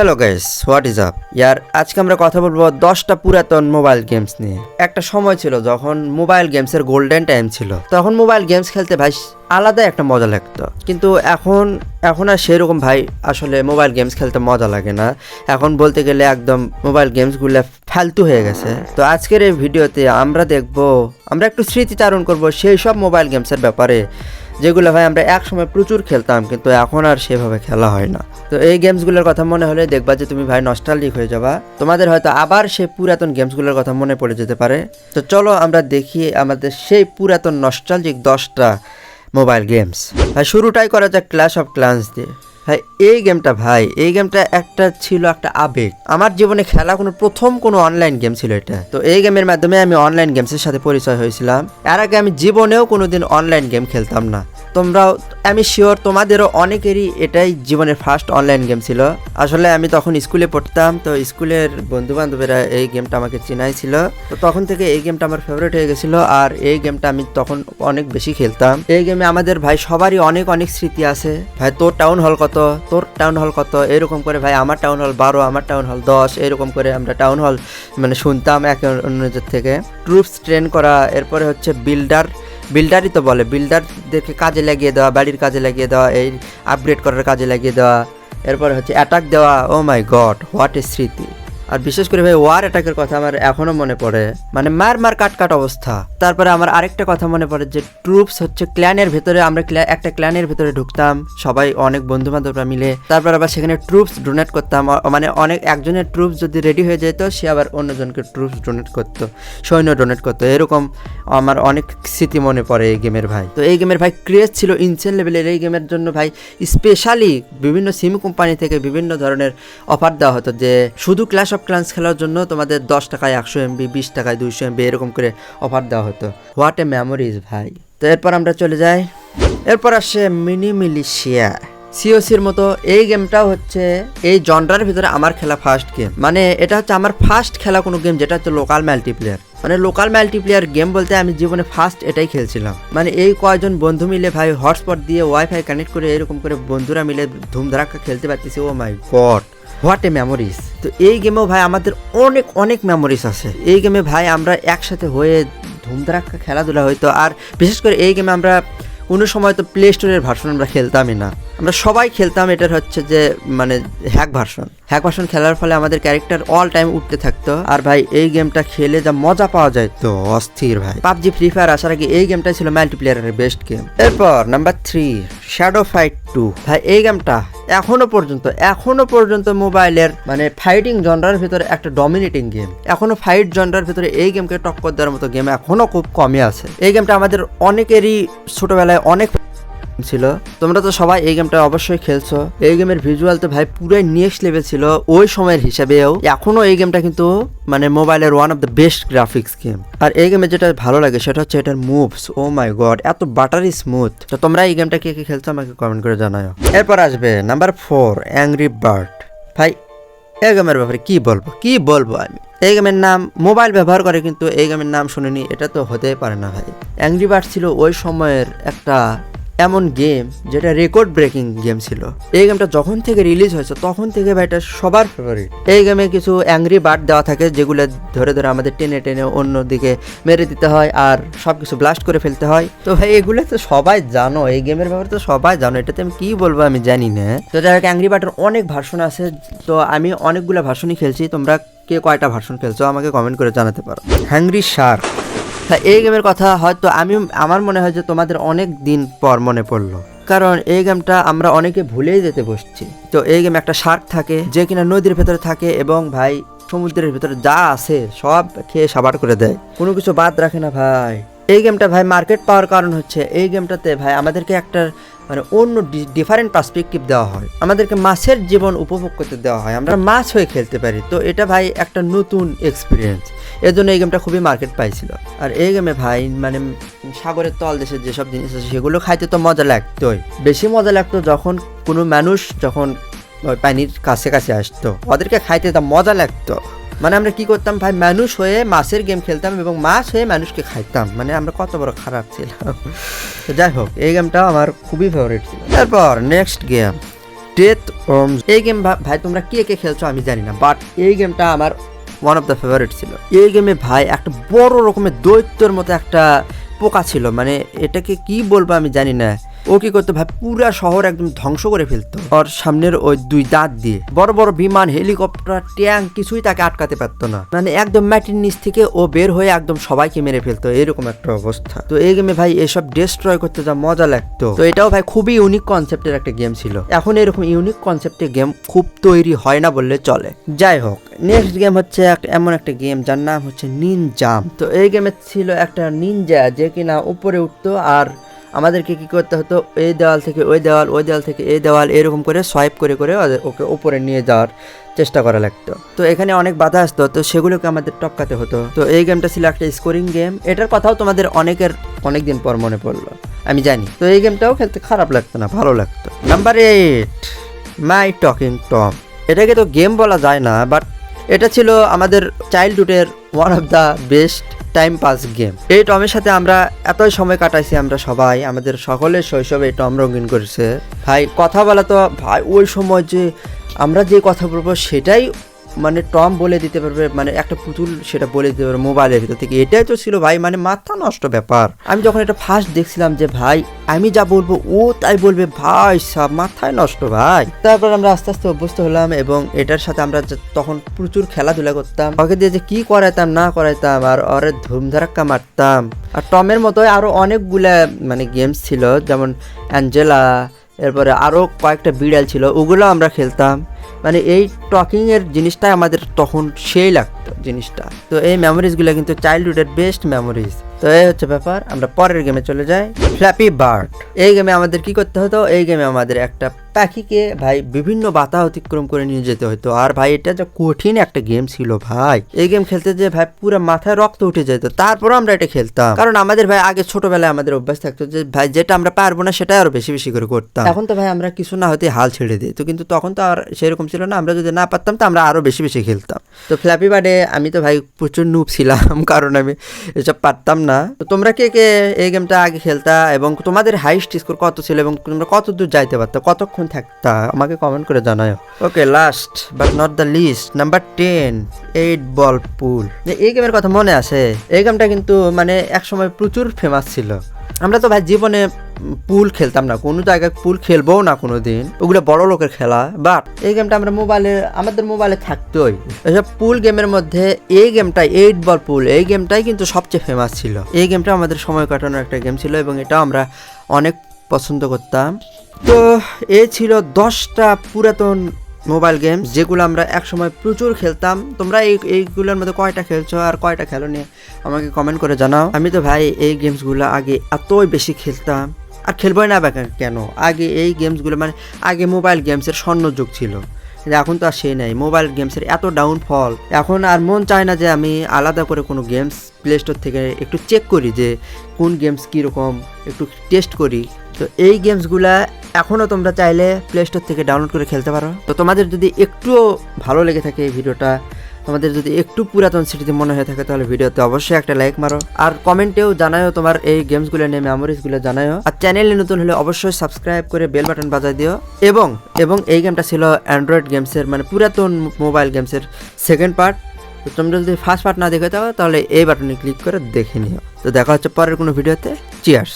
Hello guys what is up ইয়ার আজকে আমরা কথা বলব দশটা পুরাতন মোবাইল গেমস নিয়ে। একটা সময় ছিল যখন মোবাইল গেমসের গোল্ডেন টাইম ছিল। তখন মোবাইল গেমস খেলতে ভাই আলাদা একটা মজা লাগতো। কিন্তু এখন এখন আর সেরকম ভাই আসলে মোবাইল গেমস খেলতে মজা লাগে না। এখন বলতে গেলে একদম মোবাইল গেমসগুলো ফালতু হয়ে গেছে। তো আজকের এই ভিডিওতে আমরা দেখব, আমরা একটু স্মৃতিচারণ করব সেই সব মোবাইল গেমসের ব্যাপারে। যেগুলো ভাই আমরা একসময় প্রচুর খেলতাম, কিন্তু এখন আর সেভাবে খেলা হয় না। তো এই গেমসগুলোর কথা মনে হলে দেখবা যে তুমি ভাই নস্টালজিক হয়ে যাবা। তোমাদের হয়তো আবার সেই পুরাতন গেমসগুলোর কথা মনে পড়ে যেতে পারে। তো চলো আমরা দেখি আমাদের সেই পুরাতন নস্টালজিক দশটা মোবাইল গেমস ভাই শুরুটাই করা যাক ক্লাস অফ ক্লান্স দিয়ে। ভাই, এই গেমটা ভাই, এই গেমটা একটা ছিল একটা আবেগ। আমার জীবনে খেলা কোনো প্রথম কোনো অনলাইন গেম ছিল এটা। তো এই গেমের মাধ্যমে আমি অনলাইন গেমসের সাথে পরিচয় হয়েছিলাম। এর আগে আমি জীবনেও কোনোদিন অনলাইন গেম খেলতাম না। তোমরাও, আমি শিওর তোমাদেরও অনেকেরই এটাই জীবনের ফার্স্ট অনলাইন গেম ছিল। আসলে আমি তখন স্কুলে পড়তাম, তো স্কুলের বন্ধু বান্ধবেরা এই গেমটা আমাকে চিনাই ছিল তো তখন থেকে এই গেমটা আমার ফেভারিট হয়ে গেছিল, আর এই গেমটা আমি তখন অনেক বেশি খেলতাম। এই গেমে আমাদের ভাই সবারই অনেক অনেক স্মৃতি আছে। ভাই, তোর টাউন হল কত? তোর টাউন হল কত? এরকম করে ভাই, আমার টাউন হল বারো, আমার টাউন হল দশ, এরকম করে আমরা টাউন হল মানে শুনতাম একে অন্যদের থেকে। ট্রুপস ট্রেন করা, এরপরে হচ্ছে বিল্ডার বিল্ডারই তো বলে বিল্ডারদেরকে কাজে লাগিয়ে দেওয়া, বাড়ির কাজে লাগিয়ে দেওয়া, এই আপগ্রেড করার কাজে লাগিয়ে দেওয়া, এরপর হচ্ছে অ্যাটাক দেওয়া ও মাই গড হোয়াট এ স্মৃতি। আর বিশেষ করে ভাই ওয়ার অ্যাটাকের কথা আমার এখনও মনে পড়ে। মানে মার মার কাট কাট অবস্থা। তারপরে আমার আরেকটা কথা মনে পড়ে যে ট্রুপস হচ্ছে ক্ল্যানের ভেতরে আমরা একটা ক্ল্যানের ভেতরে ঢুকতাম। সবাই অনেক বন্ধু বান্ধবরা মিলে। তারপর আবার সেখানে ট্রুপস ডোনেট করতাম। মানে অনেক একজনের ট্রুপস যদি রেডি হয়ে যেত, সে আবার অন্যজনকে ট্রুপস ডোনেট করতো। সৈন্য ডোনেট করতো। এরকম আমার অনেক স্মৃতি মনে পড়ে এই গেমের ভাই। তো এই গেমের ভাই ক্রেজ ছিল ইনসেন লেভেলের এই গেমের জন্য ভাই স্পেশালি বিভিন্ন সিম কোম্পানি থেকে বিভিন্ন ধরনের অফার দেওয়া হতো যে শুধু ক্লাস অফ ক্লান্স খেলার জন্য তোমাদের দশ টাকায় একশো এমবি বিশ টাকায় দুইশো এমবি এরকম করে অফার দেওয়া হতো। হোয়াট এ মেমোরিজ ভাই। তো এরপর আমরা চলে যাই। এরপর আসে মিনি মিলিশিয়া সিওসির মতো এই গেমটাও হচ্ছে এই জনরার ভিতরে আমার খেলা ফার্স্ট গেম মানে এটা হচ্ছে আমার ফার্স্ট খেলা কোনো গেম যেটা হচ্ছে লোকাল মাল্টিপ্লেয়ার মানে লোকাল মাল্টিপ্লেয়ার গেম বলতে আমি জীবনে ফার্স্ট এটাই খেলছিলাম। মানে এই কয়জন বন্ধু মিলে ভাই হটস্পট দিয়ে ওয়াইফাই কানেক্ট করে এরকম করে বন্ধুরা মিলে ধুমধারাক্কা খেলতে পারতেছি ও my God what a memories তো এই গেমেও ভাই আমাদের অনেক অনেক মেমোরিজ আছে। এই গেমে ভাই আমরা একসাথে হয়ে ধুমধারাক্কা খেলাধুলা হইতো। আর বিশেষ করে এই গেমে আমরা কোনো সময় তো প্লে স্টোরের ভার্সন আমরা খেলতামই না। আমরা সবাই খেলতাম এটার হচ্ছে যে মানে হ্যাক ভার্সন হ্যাক ভার্সন খেলার ফলে আমাদের ক্যারেক্টার অল টাইম উঠতে থাকতো। আর ভাই, এই গেমটা খেলে যা মজা পাওয়া যায় তো, অস্থির ভাই। পাবজি ফ্রি ফায়ার আসার আগে এই গেমটাই ছিল মাল্টিপ্লেয়ারের বেস্ট গেম এরপর number three Shadow Fight two ভাই, এই গেমটা এখনও পর্যন্ত এখনও পর্যন্ত মোবাইলের মানে ফাইটিং জনরার ভিতরে একটা ডমিনেটিং গেম এখনও ফাইট জনরার ভিতরে এই গেমকে টক্কর দেওয়ার মতো গেম এখনও খুব কমই আছে। এই গেমটা আমাদের অনেকেরই ছোটবেলায় অনেক ছিল। তোমরা তো সবাই এই গেমটা অবশ্যই খেলছো। এই গেমের ভিজুয়াল তো ভাই পুরাই নেক্সট লেভেল ছিল ওই সময়ের হিসাবেও। এখনও এই গেমটা কিন্তু মানে মোবাইলের one of the best graphics game আর এই গেমে যেটা ভালো লাগে সেটা হচ্ছে এটার মুভস ও মাই গড এত বাটারি স্মুথ তো তোমরা এই গেমটা কে কে খেলছো আমাকে কমেন্ট করে জানাও এরপর আসবে নাম্বার ফোর অ্যাংরি বার্ড ভাই, এই গেমের ব্যাপারে কি বলব? কি বলব আমি? এই গেমের নাম মোবাইল ব্যবহার করে কিন্তু এই গেমের নাম শুনিনি, এটা তো হতেই পারে না ভাই। অ্যাংরি বার্ড ছিল ওই সময়ের একটা এমন গেম যেটা রেকর্ড ব্রেকিং গেম ছিল। এই গেমটা যখন থেকে রিলিজ হয়েছে তখন থেকে ভাই এটা সবার ফেভারিট এই গেমে কিছু অ্যাংরি বার্ড দেওয়া থাকে যেগুলো ধরে ধরে আমাদের টেনে টেনে অন্য দিকে মেরে দিতে হয় আর সব কিছু ব্লাস্ট করে ফেলতে হয়। তো ভাই এগুলো তো সবাই জানো এই গেমের ব্যাপারে তো সবাই জানো এটাতে আমি কি বলব আমি জানি না। তো যাই হোক অ্যাংরি বার্ডের অনেক ভার্সন আছে তো আমি অনেকগুলো ভার্সনই খেলছি তোমরা কে কয়টা ভার্সন খেলছো আমাকে কমেন্ট করে জানাতে পারো। হ্যাংরি শার্ক তা এই গেমের কথা হয়তো আমি, আমার মনে হয় যে তোমাদের অনেক দিন পর মনে পড়ল। কারণ এই গেমটা আমরা অনেকে ভুলেই যেতে বসছি। তো এই গেমে একটা শার্ক থাকে, যে কিনা নদীর ভেতরে থাকে এবং ভাই সমুদ্রের ভেতরে যা আছে সব খেয়ে সাবার করে দেয়। কোনো কিছু বাদ রাখে না ভাই। এই গেমটা ভাই মার্কেট পাওয়ার কারণ হচ্ছে, এই গেমটাতে ভাই আমাদেরকে একটা মানে অন্য ডিফারেন্ট পার্সপেক্টিভ দেওয়া হয়। আমাদেরকে মাছের জীবন উপভোগ করতে দেওয়া হয়। আমরা মাছ হয়ে খেলতে পারি। তো এটা ভাই একটা নতুন এক্সপিরিয়েন্স এর জন্য এই গেমটা খুবই মার্কেট পাইছিল। আর এই গেমে ভাই মানে সাগরের তল দেশের যেসব জিনিস আছে, সেগুলো খাইতে তো মজা লাগতোই। বেশি মজা লাগতো যখন কোনো মানুষ যখন ওই পানির কাছে কাছে আসতো। ওদেরকে খাইতে তা মজা লাগতো। মানে আমরা কি করতাম ভাই? মানুষ হয়ে মাছের গেম খেলতাম এবং মাছ হয়ে মানুষকে খাইতাম। মানে আমরা কত বড় খারাপ ছিলাম। তো যাই হোক, এই গেমটাও আমার খুবই ফেভারিট ছিল। তারপর নেক্সট গেম ডেথ এই গেম ভাই, তোমরা কে কে খেলছো আমি জানি না বাট এই গেমটা আমার ওয়ান অফ দ্য ফেভারিট ছিল। এই গেমে ভাই, একটা বড় রকমের দৈত্যর মতো একটা পোকা ছিল। মানে এটাকে কি বলব আমি জানি না। ও কি করতো ভাই? পুরা শহর একদম ধ্বংস করে ফেলতো। ওর সামনের ওই দুই দাঁত দিয়ে। বড় বড় বিমান, হেলিকপ্টার, ট্যাঙ্ক, কিছুই তাকে আটকাতে পারতো না। মানে একদম মাটির নিচ থেকে ও বের হয়ে একদম সবাইকে মেরে ফেলতো। এরকম একটা অবস্থা। তো এই গেমে ভাই এসব ডিস্ট্রয় করতে যা মজা লাগতো। তো এটাও ভাই খুবই ইউনিক কনসেপ্টের একটা গেম ছিল। এখন এরকম ইউনিক কনসেপ্টের গেম খুব তৈরি হয় না বললে চলে। যাই হোক নেক্সট গেম হচ্ছে এমন একটা গেম যার নাম হচ্ছে নিন নিনজাম তো এই গেমে ছিল একটা নিনজা যে কিনা উপরে উঠতো আর আমাদেরকে কি করতে হতো? এই দেওয়াল থেকে ওই দেওয়াল ওই দেওয়াল থেকে এই দেওয়াল, এরকম করে সোয়াইপ করে করে ওকে উপরে নিয়ে যাওয়ার চেষ্টা করা লাগতো। তো এখানে অনেক বাধা আসতো, তো সেগুলোকে আমাদের টপকাতে হতো। তো এই গেমটা ছিল একটা স্কোরিং গেম এটার কথাও তোমাদের অনেকের অনেক দিন পর মনে পড়ল, আমি জানি। তো এই গেমটাও খেলতে খারাপ লাগতো না, ভালো লাগতো। Number eight my talking Tom এটাকে তো গেম বলা যায় না বাট এটা ছিল আমাদের চাইল্ডহুডের one of the best time pass game এই টমের সাথে আমরা এতই সময় কাটাইছি আমরা সবাই, আমাদের সকলের শৈশবে এই টম রঙিন করেছে। ভাই, কথা বলা তো ভাই, ওই সময় যে আমরা যে কথা বলব সেটাই মানে টম বলে দিতে পারবে মানে একটা পুতুল সেটা বলে দিতে পারবে মোবাইলের ভিতর থেকে। এটাই তো ছিল ভাই মানে মাথা নষ্ট ব্যাপার। আমি যখন এটা ফার্স্ট দেখছিলাম যে ভাই, আমি যা বলব ও তাই বলবে, ভাই সব, মাথায় নষ্ট ভাই। তারপর আমরা আস্তে আস্তে অভ্যস্ত হলাম এবং এটার সাথে আমরা তখন প্রচুর খেলাধুলা করতাম। ওকে দিয়ে যে কি করাইতাম, না করাইতাম, আর ওরে ধুমধারাক্কা মারতাম। আর টমের মতোই আরও অনেকগুলা মানে গেমস ছিল, যেমন অ্যাঞ্জেলা এরপরে আরও কয়েকটা বিড়াল ছিল, ওগুলো আমরা খেলতাম। মানে এই টকিংয়ের জিনিসটাই আমাদের তখন সেই লাগতো জিনিসটা। তো এই মেমোরিজগুলো কিন্তু চাইল্ডহুডের বেস্ট মেমোরিজ তো এই হচ্ছে ব্যাপার, আমরা পরের গেমে চলে যাই। ফ্ল্যাপি বার্ড এই গেমে আমাদের কি করতে হতো? এই গেমে আমাদের একটা পাখিকে ভাই বিভিন্ন বাতা অতিক্রম করে নিয়ে যেতে হতো। আর ভাই এটা যে কঠিন একটা গেম ছিল ভাই। এই গেম খেলতে যে ভাই পুরো মাথায় রক্ত উঠে যেত। তারপর আমরা এটা খেলতাম। কারণ আমাদের ভাই আগে ছোটবেলায় আমাদের অভ্যাস থাকতো যে ভাই যেটা আমরা পারব না সেটাই আরও বেশি বেশি করে করতাম। এখন তো ভাই আমরা কিছু না হতে হাল ছেড়ে দিই। তো কিন্তু তখন তো আর সেরকম ছিল না। আমরা যদি না পারতাম তো আমরা আরও বেশি বেশি খেলতাম। তো ফ্ল্যাপি বার্ডে আমি তো ভাই প্রচুর নুপ ছিলাম কারণ আমি এসব পারতাম না। তো তোমরা কে কে এই গেমটা আগে খেলতা? এবং তোমাদের হাইস্ট স্কোর কত ছিল? এবং তোমরা কত দূর যাইতে পারতা? কতক্ষণ থাকতা আমাকে কমেন্ট করে জানাও okay last but not the least number ten eight ball pool এই গেমের কথা মনে আছে? এই গেমটা কিন্তু মানে একসময় প্রচুর ফেমাস ছিল। আমরা তো ভাই জীবনে পুল খেলতাম না, কোনো জায়গায় পুল খেলব না কোনো দিন ওগুলো বড় লোকের খেলা বাট এই গেমটা আমরা মোবাইলে আমাদের মোবাইলে থাকতোই। এসব পুল গেমের মধ্যে এই গেমটাই এইট বল পুল এই গেমটাই কিন্তু সবচেয়ে ফেমাস ছিল। এই গেমটা আমাদের সময় কাটানোর একটা গেম ছিল এবং এটা আমরা অনেক পছন্দ করতাম। তো এ ছিল দশটা পুরাতন মোবাইল গেম যেগুলো আমরা একসময় প্রচুর খেলতাম। তোমরা এই, এইগুলোর মধ্যে কয়টা খেলছো আর কয়টা খেলো নিয়ে আমাকে কমেন্ট করে জানাও। আমি তো ভাই এই গেমসগুলো আগে এতই বেশি খেলতাম। আর খেলবোই না বা কেন? আগে এই গেমসগুলো মানে আগে মোবাইল গেমসের স্বর্ণ যুগ ছিল। এখন তো আর সেই নাই। মোবাইল গেমসের এত ডাউনফল এখন আর মন চায় না যে আমি আলাদা করে কোনো গেমস প্লে স্টোর থেকে একটু চেক করি যে কোন গেমস কীরকম, একটু টেস্ট করি। তো এই গেমসগুলা এখনও তোমরা চাইলে প্লে স্টোর থেকে ডাউনলোড করে খেলতে পারো। তো তোমাদের যদি একটুও ভালো লেগে থাকে এই ভিডিওটা, তোমাদের যদি একটু পুরাতন স্মৃতি মনে হয়ে থাকে তাহলে ভিডিওতে অবশ্যই একটা লাইক মারো। আর কমেন্টেও জানাও তোমার এই গেমসগুলো নিয়ে মেমোরিজগুলো জানাও আর চ্যানেলে নতুন হলে অবশ্যই সাবস্ক্রাইব করে বেল বাটন বাজাই দিও। এবং এবং এই গেমটা ছিল অ্যান্ড্রয়েড গেমসের মানে পুরাতন মোবাইল গেমসের সেকেন্ড পার্ট তো তোমরা যদি ফার্স্ট পার্ট না দেখে থাকো, তাহলে এই বাটনে ক্লিক করে দেখে নিও। তো দেখা হচ্ছে পরের কোনো ভিডিওতে। চিয়ার্স